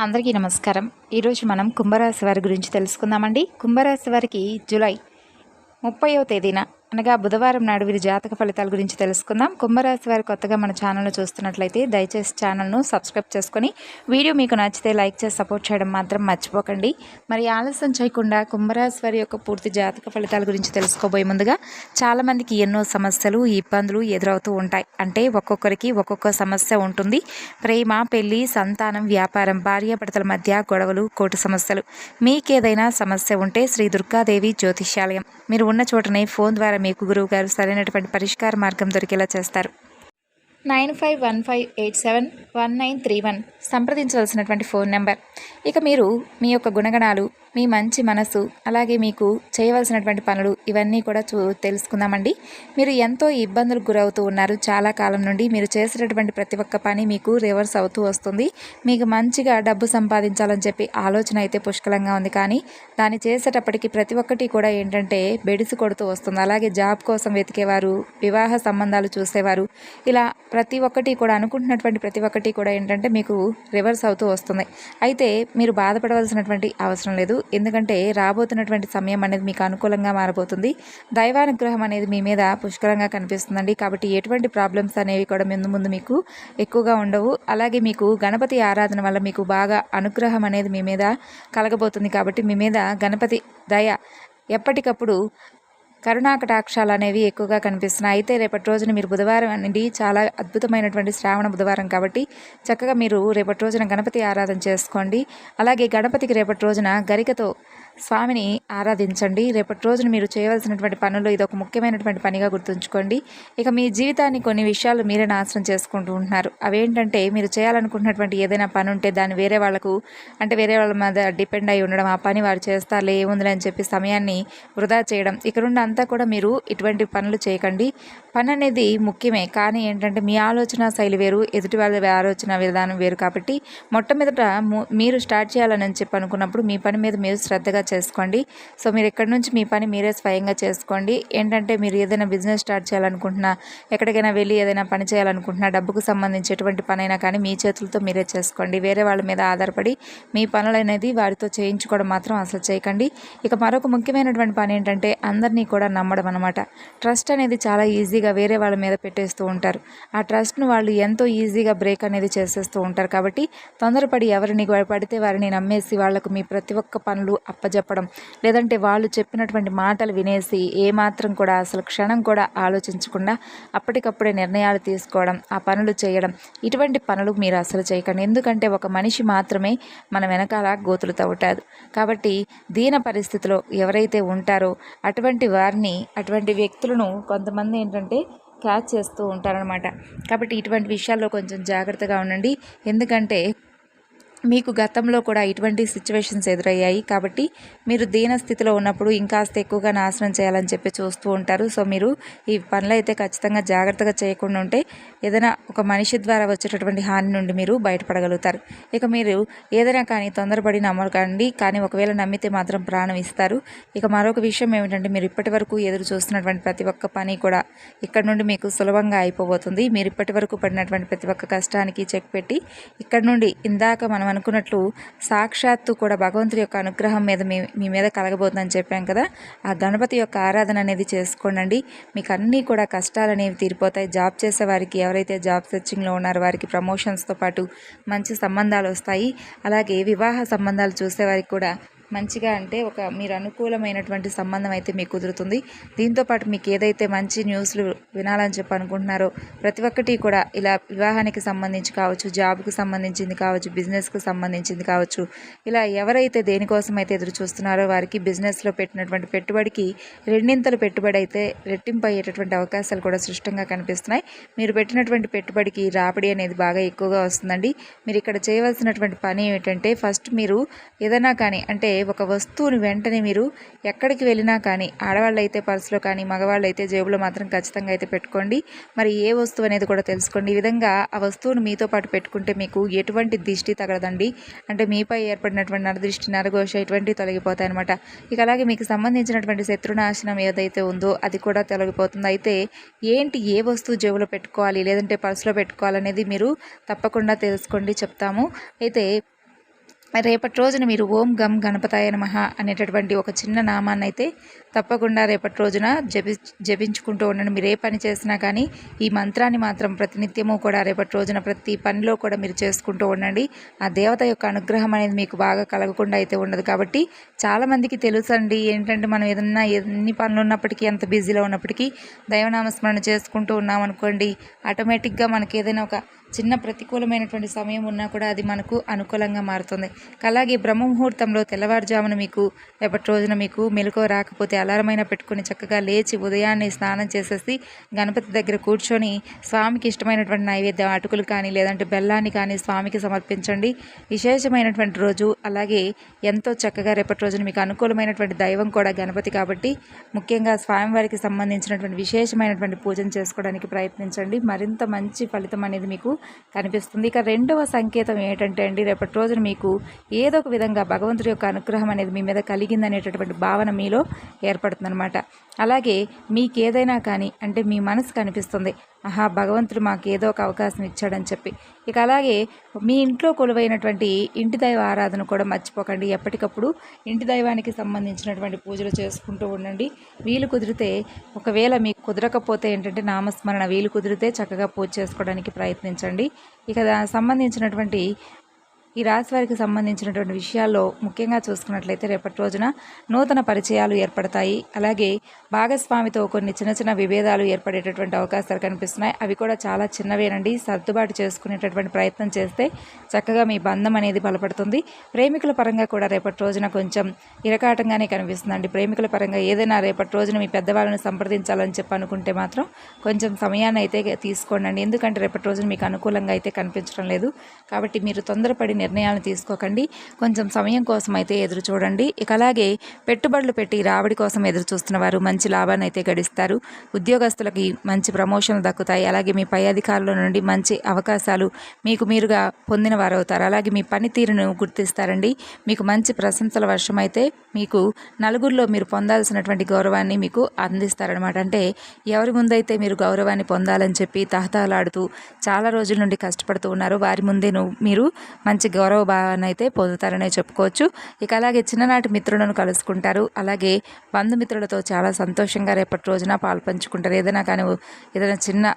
అందరికీ నమస్కారం. ఈరోజు మనం కుంభరాశి వారి గురించి తెలుసుకుందామండి. కుంభరాశి వారికి జూలై ముప్పైవ తేదీన అనగా బుధవారం నాడు వీరి జాతక ఫలితాల గురించి తెలుసుకుందాం. కుంభరాశి వారి కొత్తగా మన ఛానల్ను చూస్తున్నట్లయితే దయచేసి ఛానల్ను సబ్స్క్రైబ్ చేసుకొని వీడియో మీకు నచ్చితే లైక్ చేసి సపోర్ట్ చేయడం మాత్రం మర్చిపోకండి. మరి ఆలస్యం చేయకుండా కుంభరాశి వారి యొక్క పూర్తి జాతక ఫలితాల గురించి తెలుసుకోబోయే ముందుగా చాలామందికి ఎన్నో సమస్యలు ఇబ్బందులు ఎదురవుతూ ఉంటాయి. అంటే ఒక్కొక్కరికి ఒక్కొక్క సమస్య ఉంటుంది. ప్రేమ పెళ్ళి సంతానం వ్యాపారం భార్యాభర్తల మధ్య గొడవలు కోటి సమస్యలు. మీకేదైనా సమస్య ఉంటే శ్రీ దుర్గాదేవి జ్యోతిష్యాలయం. మీరు ఉన్న చోటనే ఫోన్ ద్వారా మీకు గురువు గారు సరైనటువంటి పరిష్కార మార్గం దొరికేలా చేస్తారు. Nine five one five eight seven one nine three one సంప్రదించవలసినటువంటి phone number. ఇక మీరు మీ యొక్క గుణగణాలు మీ మంచి మనసు అలాగే మీకు చేయవలసినటువంటి పనులు ఇవన్నీ కూడా చూ తెలుసుకుందామండి. మీరు ఎంతో ఇబ్బందులకు గురవుతూ ఉన్నారు. చాలా కాలం నుండి మీరు చేసేటటువంటి ప్రతి ఒక్క పని మీకు రివర్స్ అవుతూ వస్తుంది. మీకు మంచిగా డబ్బు సంపాదించాలని చెప్పి ఆలోచన అయితే పుష్కలంగా ఉంది. కానీ దాన్ని చేసేటప్పటికి ప్రతి ఒక్కటి కూడా ఏంటంటే బెడిసి కొడుతూ వస్తుంది. అలాగే జాబ్ కోసం వెతికేవారు వివాహ సంబంధాలు చూసేవారు ఇలా ప్రతి ఒక్కటి కూడా అనుకుంటున్నటువంటి ప్రతి ఒక్కటి కూడా ఏంటంటే మీకు రివర్స్ అవుతూ వస్తుంది. అయితే మీరు బాధపడవలసినటువంటి అవసరం లేదు. ఎందుకంటే రాబోతున్నటువంటి సమయం అనేది మీకు అనుకూలంగా మారబోతుంది. దైవానుగ్రహం అనేది మీ మీద పుష్కలంగా కనిపిస్తుందండి. కాబట్టి ఎటువంటి ప్రాబ్లమ్స్ అనేవి కూడా ముందు ముందు మీకు ఎక్కువగా ఉండవు. అలాగే మీకు గణపతి ఆరాధన వల్ల మీకు బాగా అనుగ్రహం అనేది మీ మీద కలగబోతుంది. కాబట్టి మీ మీద గణపతి దయ ఎప్పటికప్పుడు కరుణాకటాక్షాలు అనేవి ఎక్కువగా కనిపిస్తున్నాయి. అయితే రేపటి రోజున మీరు బుధవారం అనేది చాలా అద్భుతమైనటువంటి శ్రావణ బుధవారం కాబట్టి చక్కగా మీరు రేపటి రోజున గణపతి ఆరాధన చేసుకోండి. అలాగే గణపతికి రేపటి రోజున గరికతో స్వామిని ఆరాధించండి. రేపటి రోజున మీరు చేయవలసినటువంటి పనులు ఇది ఒక ముఖ్యమైనటువంటి పనిగా గుర్తుంచుకోండి. ఇక మీ జీవితాన్ని కొన్ని విషయాలు మీరే నాశనం చేసుకుంటూ ఉంటున్నారు. అవేంటంటే మీరు చేయాలనుకుంటున్నటువంటి ఏదైనా పని ఉంటే దాన్ని వేరే వాళ్ళకు అంటే వేరే వాళ్ళ మీద డిపెండ్ అయి ఉండడం ఆ పని వారు చేస్తారులే ఏముందిలే అని చెప్పి సమయాన్ని వృధా చేయడం. ఇక్కడున్న అంతా కూడా మీరు ఇటువంటి పనులు చేయకండి. పని అనేది ముఖ్యమే కానీ ఏంటంటే మీ ఆలోచన శైలి వేరు ఎదుటి వాళ్ళ ఆలోచన విధానం వేరు. కాబట్టి మొట్టమొదట మీరు స్టార్ట్ చేయాలని చెప్పి అనుకున్నప్పుడు మీ పని మీద మీరు శ్రద్ధగా చేసుకోండి. సో మీరు ఎక్కడి నుంచి మీ పని మీరే స్వయంగా చేసుకోండి. ఏంటంటే మీరు ఏదైనా బిజినెస్ స్టార్ట్ చేయాలనుకుంటున్నా ఎక్కడికైనా వెళ్ళి ఏదైనా పని చేయాలనుకుంటున్నా డబ్బుకు సంబంధించి ఎటువంటి పనైనా కానీ మీ చేతులతో మీరే చేసుకోండి. వేరే వాళ్ళ మీద ఆధారపడి మీ పనులు అనేది వారితో చేయించుకోవడం మాత్రం అసలు చేయకండి. ఇక మరొక ముఖ్యమైనటువంటి పని ఏంటంటే అందరినీ కూడా నమ్మడం అనమాట ట్రస్ట్ అనేది చాలా ఈజీగా వేరే వాళ్ళ మీద పెట్టేస్తూ ఉంటారు. ఆ ట్రస్ట్ను వాళ్ళు ఎంతో ఈజీగా బ్రేక్ అనేది చేసేస్తూ ఉంటారు. కాబట్టి తొందరపడి ఎవరిని పడితే వారిని నమ్మేసి వాళ్ళకు మీ ప్రతి ఒక్క పనులు అప్ప చెప్పడం. లేదంటే వాళ్ళు చెప్పినటువంటి మాటలు వినేసి ఏమాత్రం కూడా అసలు క్షణం కూడా ఆలోచించకుండా అప్పటికప్పుడే నిర్ణయాలు తీసుకోవడం ఆ పనులు చేయడం ఇటువంటి పనులు మీరు అసలు చేయకండి. ఎందుకంటే ఒక మనిషి మాత్రమే మన వెనకాల గోతులు తవ్వుతాడు. కాబట్టి దీన పరిస్థితిలో ఎవరైతే ఉంటారో అటువంటి వారిని అటువంటి వ్యక్తులను కొంతమంది ఏంటంటే క్యాచ్ చేస్తూ ఉంటారనమాట కాబట్టి ఇటువంటి విషయాల్లో కొంచెం జాగ్రత్తగా ఉండండి. ఎందుకంటే మీకు గతంలో కూడా ఇటువంటి సిచ్యువేషన్స్ ఎదురయ్యాయి. కాబట్టి మీరు దీన స్థితిలో ఉన్నప్పుడు ఇంకాస్త ఎక్కువగా నాశనం చేయాలని చెప్పి చూస్తూ ఉంటారు. సో మీరు ఈ పనులు అయితే ఖచ్చితంగా జాగ్రత్తగా చేయకుండా ఉంటే ఏదైనా ఒక మనిషి ద్వారా వచ్చేటటువంటి హాని నుండి మీరు బయటపడగలుగుతారు. ఇక మీరు ఏదైనా కానీ తొందరపడి నమ్మకండి. కానీ ఒకవేళ నమ్మితే మాత్రం ప్రాణం ఇస్తారు. ఇక మరొక విషయం ఏమిటంటే మీరు ఇప్పటి వరకు ఎదురు చూస్తున్నటువంటి ప్రతి ఒక్క పని కూడా ఇక్కడ నుండి మీకు సులభంగా అయిపోబోతుంది. మీరు ఇప్పటి వరకు పడినటువంటి ప్రతి ఒక్క కష్టానికి చెక్ పెట్టి ఇక్కడ నుండి ఇందాక మనం అనుకున్నట్లు సాక్షాత్తు కూడా భగవంతుడి యొక్క అనుగ్రహం మీద మీ మీ మీద కలగబోతుందని చెప్పాం కదా. ఆ గణపతి యొక్క ఆరాధన అనేది చేసుకోండి మీకు అన్నీ కూడా కష్టాలు అనేవి తీరిపోతాయి. జాబ్ చేసే వారికి ఎవరైతే జాబ్ సెర్చింగ్లో ఉన్నారో వారికి ప్రమోషన్స్తో పాటు మంచి సంబంధాలు వస్తాయి. అలాగే వివాహ సంబంధాలు చూసేవారికి కూడా మంచిగా అంటే ఒక మీరు అనుకూలమైనటువంటి సంబంధం అయితే మీకు కుదురుతుంది. దీంతోపాటు మీకు ఏదైతే మంచి న్యూస్లు వినాలని చెప్పి అనుకుంటున్నారో ప్రతి ఒక్కటి కూడా ఇలా వివాహానికి సంబంధించి కావచ్చు జాబ్కు సంబంధించింది కావచ్చు బిజినెస్కు సంబంధించింది కావచ్చు ఇలా ఎవరైతే దేనికోసం అయితే ఎదురు చూస్తున్నారో వారికి బిజినెస్లో పెట్టినటువంటి పెట్టుబడికి రెండింతలు పెట్టుబడి అయితే రెట్టింపు అయ్యేటటువంటి అవకాశాలు కూడా సృష్టంగా కనిపిస్తున్నాయి. మీరు పెట్టినటువంటి పెట్టుబడికి రాబడి అనేది బాగా ఎక్కువగా వస్తుందండి. మీరు ఇక్కడ చేయవలసినటువంటి పని ఏమిటంటే ఫస్ట్ మీరు ఏదైనా కానీ అంటే ఒక వస్తువుని వెంటనే మీరు ఎక్కడికి వెళ్ళినా కానీ ఆడవాళ్ళు అయితే పర్సులో కానీ మగవాళ్ళు అయితే జేబులో మాత్రం ఖచ్చితంగా అయితే పెట్టుకోండి. మరి ఏ వస్తువు అనేది కూడా తెలుసుకోండి. ఈ విధంగా ఆ వస్తువును మీతో పాటు పెట్టుకుంటే మీకు ఎటువంటి దిష్టి తగలదండి. అంటే మీపై ఏర్పడినటువంటి నరదృష్టి నరఘోష ఇటువంటివి తొలగిపోతాయి అనమాట ఇక అలాగే మీకు సంబంధించినటువంటి శత్రునాశనం ఏదైతే ఉందో అది కూడా తొలగిపోతుంది. అయితే ఏంటి ఏ వస్తువు జేబులో పెట్టుకోవాలి లేదంటే పర్సులో పెట్టుకోవాలనేది మీరు తప్పకుండా తెలుసుకోండి చెప్తాము. అయితే మరి రేపటి రోజున మీరు ఓం గం గణపతాయ నమః అనేటటువంటి ఒక చిన్న నామాన్ని అయితే తప్పకుండా రేపటి రోజున జపి జపించుకుంటూ ఉండండి. మీరు ఏ పని చేసినా కానీ ఈ మంత్రాన్ని మాత్రం ప్రతినిత్యము కూడా రేపటి రోజున ప్రతి పనిలో కూడా మీరు చేసుకుంటూ ఉండండి. ఆ దేవత యొక్క అనుగ్రహం అనేది మీకు బాగా కలగకుండా అయితే ఉండదు. కాబట్టి చాలామందికి తెలుసండి ఏంటంటే మనం ఏదన్నా ఎన్ని పనులు ఉన్నప్పటికీ ఎంత బిజీలో ఉన్నప్పటికీ దైవనామస్మరణ చేసుకుంటూ ఉన్నాం అనుకోండి ఆటోమేటిక్గా మనకి ఏదైనా ఒక చిన్న ప్రతికూలమైనటువంటి సమయం ఉన్నా కూడా అది మనకు అనుకూలంగా మారుతుంది. అలాగే బ్రహ్మ ముహూర్తంలో తెల్లవారుజామున మీకు రేపటి రోజున మీకు మెలకువ రాకపోతే అలారమైన పెట్టుకొని చక్కగా లేచి ఉదయాన్నే స్నానం చేసేసి గణపతి దగ్గర కూర్చొని స్వామికి ఇష్టమైనటువంటి నైవేద్యం అటుకులు కానీ లేదంటే బెల్లాన్ని కానీ స్వామికి సమర్పించండి. విశేషమైనటువంటి రోజు అలాగే ఎంతో చక్కగా రేపటి రోజున మీకు అనుకూలమైనటువంటి దైవం కూడా గణపతి కాబట్టి ముఖ్యంగా స్వామివారికి సంబంధించినటువంటి విశేషమైనటువంటి పూజను చేసుకోవడానికి ప్రయత్నించండి. మరింత మంచి ఫలితం అనేది మీకు కనిపిస్తుంది. ఇక రెండవ సంకేతం ఏంటంటే అండి రేపటి రోజున మీకు ఏదో ఒక విధంగా భగవంతుడి యొక్క అనుగ్రహం అనేది మీ మీద కలిగిందనేటటువంటి భావన మీలో ఏర్పడుతుందన్నమాట. అలాగే మీకు ఏదైనా కానీ అంటే మీ మనసు కనిపిస్తుంది ఆహా భగవంతుడు మాకు ఏదో ఒక అవకాశం ఇచ్చాడని చెప్పి. ఇక అలాగే మీ ఇంట్లో కొలువైనటువంటి ఇంటి దైవ ఆరాధన కూడా మర్చిపోకండి. ఎప్పటికప్పుడు ఇంటి దైవానికి సంబంధించినటువంటి పూజలు చేసుకుంటూ ఉండండి. వీలు కుదిరితే ఒకవేళ మీకు కుదరకపోతే ఏంటంటే నామస్మరణ వీలు కుదిరితే చక్కగా పూజ చేసుకోవడానికి ప్రయత్నించండి. ఇక దానికి సంబంధించినటువంటి ఈ రాశి వారికి సంబంధించినటువంటి విషయాల్లో ముఖ్యంగా చూసుకున్నట్లయితే రేపటి రోజున నూతన పరిచయాలు ఏర్పడతాయి. అలాగే భాగస్వామితో కొన్ని చిన్న చిన్న విభేదాలు ఏర్పడేటటువంటి అవకాశాలు కనిపిస్తున్నాయి. అవి కూడా చాలా చిన్నవేనండి. సర్దుబాటు చేసుకునేటటువంటి ప్రయత్నం చేస్తే చక్కగా మీ బంధం అనేది బలపడుతుంది. ప్రేమికుల పరంగా కూడా రేపటి రోజున కొంచెం ఇరకాటంగానే కనిపిస్తుందండి. ప్రేమికుల పరంగా ఏదైనా రేపటి రోజున మీ పెద్దవాళ్ళని సంప్రదించాలని చెప్పి అనుకుంటే మాత్రం కొంచెం సమయాన్ని అయితే తీసుకోండి. ఎందుకంటే రేపటి రోజున మీకు అనుకూలంగా అయితే కనిపించడం లేదు. కాబట్టి మీరు తొందరపడి నిర్ణయాలు తీసుకోకండి. కొంచెం సమయం కోసం అయితే ఎదురు చూడండి. ఇక అలాగే పెట్టుబడులు పెట్టి రాబడి కోసం ఎదురు చూస్తున్న వారు మంచి లాభాన్ని అయితే గడిస్తారు. ఉద్యోగస్తులకి మంచి ప్రమోషన్లు దక్కుతాయి. అలాగే మీ పై అధికారుల నుండి మంచి అవకాశాలు మీకు మీరుగా పొందిన వారు అవుతారు అలాగే మీ పనితీరును గుర్తిస్తారండి. మీకు మంచి ప్రశంసల వర్షం అయితే మీకు నలుగురిలో మీరు పొందాల్సినటువంటి గౌరవాన్ని మీకు అందిస్తారనమాట అంటే ఎవరి ముందైతే మీరు గౌరవాన్ని పొందాలని చెప్పి తహతహలాడుతూ చాలా రోజుల నుండి కష్టపడుతూ ఉన్నారు వారి ముందే మీరు మంచి గౌరవ భావాన్ని అయితే పొందుతారనే చెప్పుకోవచ్చు. ఇక అలాగే చిన్ననాటి మిత్రులను కలుసుకుంటారు. అలాగే బంధుమిత్రులతో చాలా సంతోషంగా రేపటి రోజున పాల్పంచుకుంటారు ఏదైనా కానీ ఏదైనా చిన్న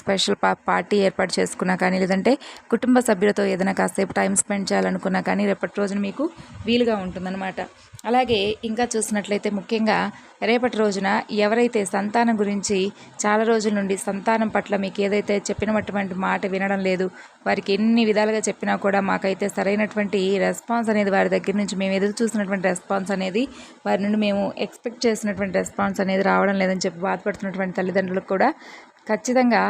స్పెషల్ పా పార్టీ ఏర్పాటు చేసుకున్నా కానీ లేదంటే కుటుంబ సభ్యులతో ఏదైనా కాసేపు టైం స్పెండ్ చేయాలనుకున్నా కానీ రేపటి రోజున మీకు వీలుగా ఉంటుందన్నమాట. అలాగే ఇంకా చూసినట్లయితే ముఖ్యంగా రేపటి రోజున ఎవరైతే సంతానం గురించి చాలా రోజుల నుండి సంతానం పట్ల మీకు ఏదైతే చెప్పినటువంటి మాట వినడం లేదు వారికి ఎన్ని విధాలుగా చెప్పినా కూడా మాకైతే సరైనటువంటి రెస్పాన్స్ అనేది వారి దగ్గర నుంచి మేము ఎదురు చూసినటువంటి రెస్పాన్స్ అనేది వారి నుండి మేము ఎక్స్పెక్ట్ చేసినటువంటి రెస్పాన్స్ అనేది రావడం లేదని చెప్పి బాధపడుతున్నటువంటి తల్లిదండ్రులకు కూడా ఖచ్చితంగా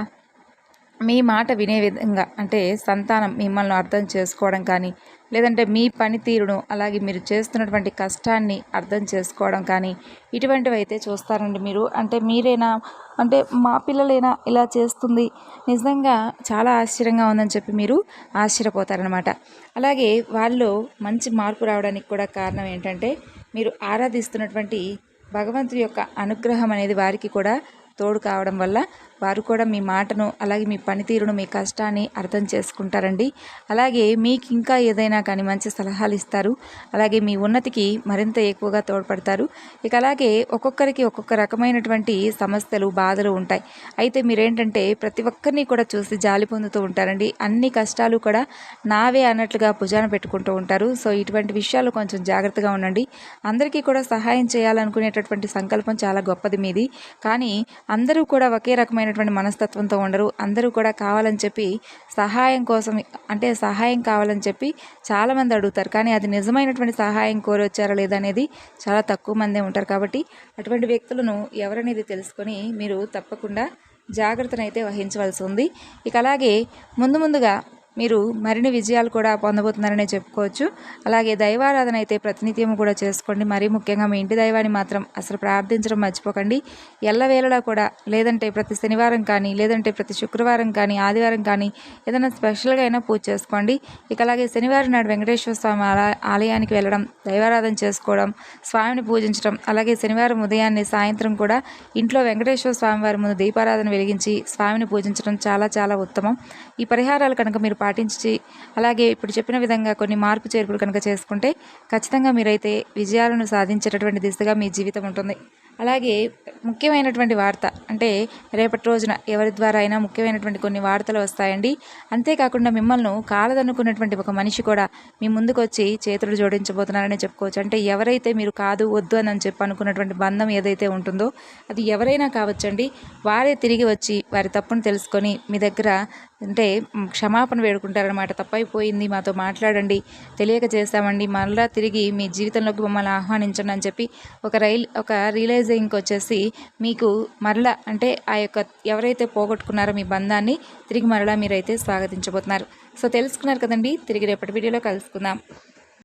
మీ మాట వినే విధంగా అంటే సంతానం మిమ్మల్ని అర్థం చేసుకోవడం కానీ లేదంటే మీ పనితీరును అలాగే మీరు చేస్తున్నటువంటి కష్టాన్ని అర్థం చేసుకోవడం కానీ ఇటువంటివి అయితే చూస్తారండి మీరు. అంటే మీరేనా? అంటే మా పిల్లలైనా ఇలా చేస్తుంది? నిజంగా చాలా ఆశ్చర్యంగా ఉందని చెప్పి మీరు ఆశ్చర్యపోతారనమాట అలాగే వాళ్ళు మంచి మార్పు రావడానికి కూడా కారణం ఏంటంటే మీరు ఆరాధిస్తున్నటువంటి భగవంతుడి యొక్క అనుగ్రహం అనేది వారికి కూడా తోడు కావడం వల్ల వారు కూడా మీ మాటను అలాగే మీ పనితీరును మీ కష్టాన్ని అర్థం చేసుకుంటారండి. అలాగే మీకు ఇంకా ఏదైనా కానీ మంచి సలహాలు ఇస్తారు అలాగే మీ ఉన్నతికి మరింత ఎక్కువగా తోడ్పడతారు. ఇక అలాగే ఒక్కొక్కరికి ఒక్కొక్క రకమైనటువంటి సమస్యలు బాధలు ఉంటాయి. అయితే మీరేంటంటే ప్రతి ఒక్కరిని కూడా చూసి జాలి పొందుతూ ఉంటారండి. అన్ని కష్టాలు కూడా నావే అన్నట్లుగా భుజాన పెట్టుకుంటూ ఉంటారు. సో ఇటువంటి విషయాలు కొంచెం జాగ్రత్తగా ఉండండి. అందరికీ కూడా సహాయం చేయాలనుకునేటటువంటి సంకల్పం చాలా గొప్పది మీది. కానీ అందరూ కూడా ఒకే రకమైన రకమైనటువంటి మనస్తత్వంతో ఉండరు. అందరూ కూడా కావాలని చెప్పి సహాయం కోసం అంటే సహాయం కావాలని చెప్పి చాలామంది అడుగుతారు. కానీ అది నిజమైనటువంటి సహాయం కోరి వచ్చారా లేదనేది చాలా తక్కువ మందే ఉంటారు. కాబట్టి అటువంటి వ్యక్తులను ఎవరనేది తెలుసుకొని మీరు తప్పకుండా జాగ్రత్తనైతే వహించవలసి ఉంది. ఇక అలాగే ముందు ముందుగా మీరు మరిన్ని విజయాలు కూడా పొందబోతున్నారనే చెప్పుకోవచ్చు. అలాగే దైవారాధన అయితే ప్రతినిత్యం కూడా చేసుకోండి. మరీ ముఖ్యంగా మీ ఇంటి దైవాన్ని మాత్రం అసలు ప్రార్థించడం మర్చిపోకండి. ఎల్లవేళలా కూడా లేదంటే ప్రతి శనివారం కానీ లేదంటే ప్రతి శుక్రవారం కానీ ఆదివారం కానీ ఏదైనా స్పెషల్గా అయినా పూజ చేసుకోండి. ఇక అలాగే శనివారం నాడు వెంకటేశ్వర స్వామి ఆలయానికి వెళ్ళడం దైవారాధన చేసుకోవడం స్వామిని పూజించడం అలాగే శనివారం ఉదయాన్నే సాయంత్రం కూడా ఇంట్లో వెంకటేశ్వర స్వామి వారి ముందు దీపారాధన వెలిగించి స్వామిని పూజించడం చాలా చాలా ఉత్తమం. ఈ పరిహారాలు కనుక మీరు పాటించి అలాగే ఇప్పుడు చెప్పిన విధంగా కొన్ని మార్పు చేర్పులు కనుక చేసుకుంటే ఖచ్చితంగా మీరైతే విజయాలను సాధించేటటువంటి దిశగా మీ జీవితం ఉంటుంది. అలాగే ముఖ్యమైనటువంటి వార్త అంటే రేపటి రోజున ఎవరి ద్వారా అయినా ముఖ్యమైనటువంటి కొన్ని వార్తలు వస్తాయండి. అంతేకాకుండా మిమ్మల్ని కాలదనుకున్నటువంటి ఒక మనిషి కూడా మీ ముందుకు వచ్చి చేతులు జోడించబోతున్నారని చెప్పుకోవచ్చు. అంటే ఎవరైతే మీరు కాదు వద్దు అని చెప్పి అనుకున్నటువంటి బంధం ఏదైతే ఉంటుందో అది ఎవరైనా కావచ్చండి. వారే తిరిగి వచ్చి వారి తప్పును తెలుసుకొని మీ దగ్గర అంటే క్షమాపణ వేడుకుంటారనమాట తప్పైపోయింది మాతో మాట్లాడండి తెలియక చేస్తామండి మళ్ళా తిరిగి మీ జీవితంలోకి మమ్మల్ని ఆహ్వానించండి అని చెప్పి ఒక రైల్ ఒక రియలైజింగ్కి వచ్చేసి మీకు మరలా అంటే ఆ యొక్క ఎవరైతే పోగొట్టుకున్నారో మీ బంధాన్ని తిరిగి మరలా మీరైతే స్వాగతించబోతున్నారు. సో తెలుసుకున్నారు కదండి తిరిగి రేపటి వీడియోలో కలుసుకుందాం.